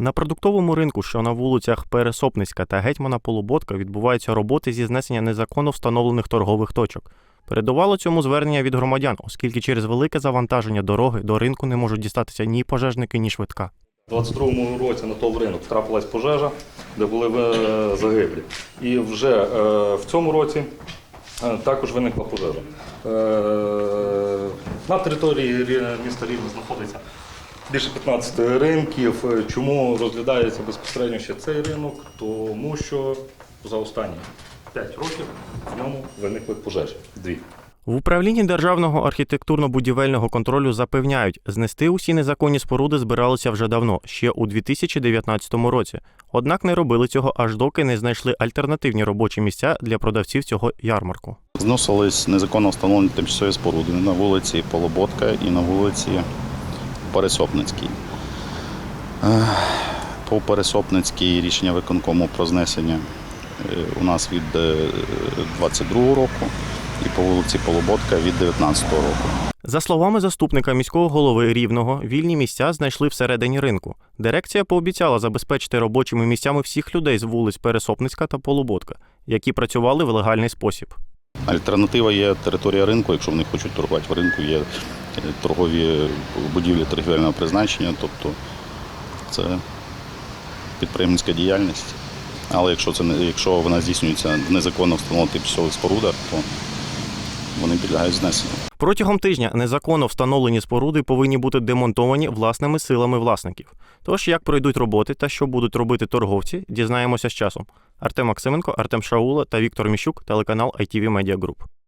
На продуктовому ринку, що на вулицях Пересопницька та Гетьмана Полуботка, відбуваються роботи зі знесення незаконно встановлених торгових точок. Передувало цьому звернення від громадян, оскільки через велике завантаження дороги до ринку не можуть дістатися ні пожежники, ні швидка. У 22-му році на ТОВ ринок трапилась пожежа, де були е, загиблі. І вже е, в цьому році е, також виникла пожежа. На території міста Рівне знаходиться більше 15 ринків. Е, Чому розглядається безпосередньо ще цей ринок? Тому що за останні 5 років в ньому виникли пожежі. Дві. В управлінні державного архітектурно-будівельного контролю запевняють, знести усі незаконні споруди збиралися вже давно, ще у 2019 році. Однак не робили цього аж доки не знайшли альтернативні робочі місця для продавців цього ярмарку. Зносились незаконно встановлені тимчасові споруди на вулиці Полоботка і на вулиці Пересопницькій. Е, По Пересопницькій рішення виконкому про знесення е, у нас від 22 року і по вулиці Полоботка від 19 року. За словами заступника міського голови Рівного, вільні місця знайшли всередині ринку. Дирекція пообіцяла забезпечити робочими місцями всіх людей з вулиць Пересопницька та Полуботка, які працювали в легальний спосіб. Альтернатива є територія ринку, якщо вони хочуть торгувати в ринку, є е, торгові будівлі торгівельного призначення, тобто це підприємницька діяльність. Але якщо, це, якщо вона здійснюється незаконно встановлених тимчасових спорудах, то вони підлягають знесенню. Протягом тижня незаконно встановлені споруди повинні бути демонтовані власними силами власників. Тож, як пройдуть роботи та що будуть робити торговці, дізнаємося з часом. Артем Максименко, Артем Шаула та Віктор Міщук, телеканал ITV Media Group.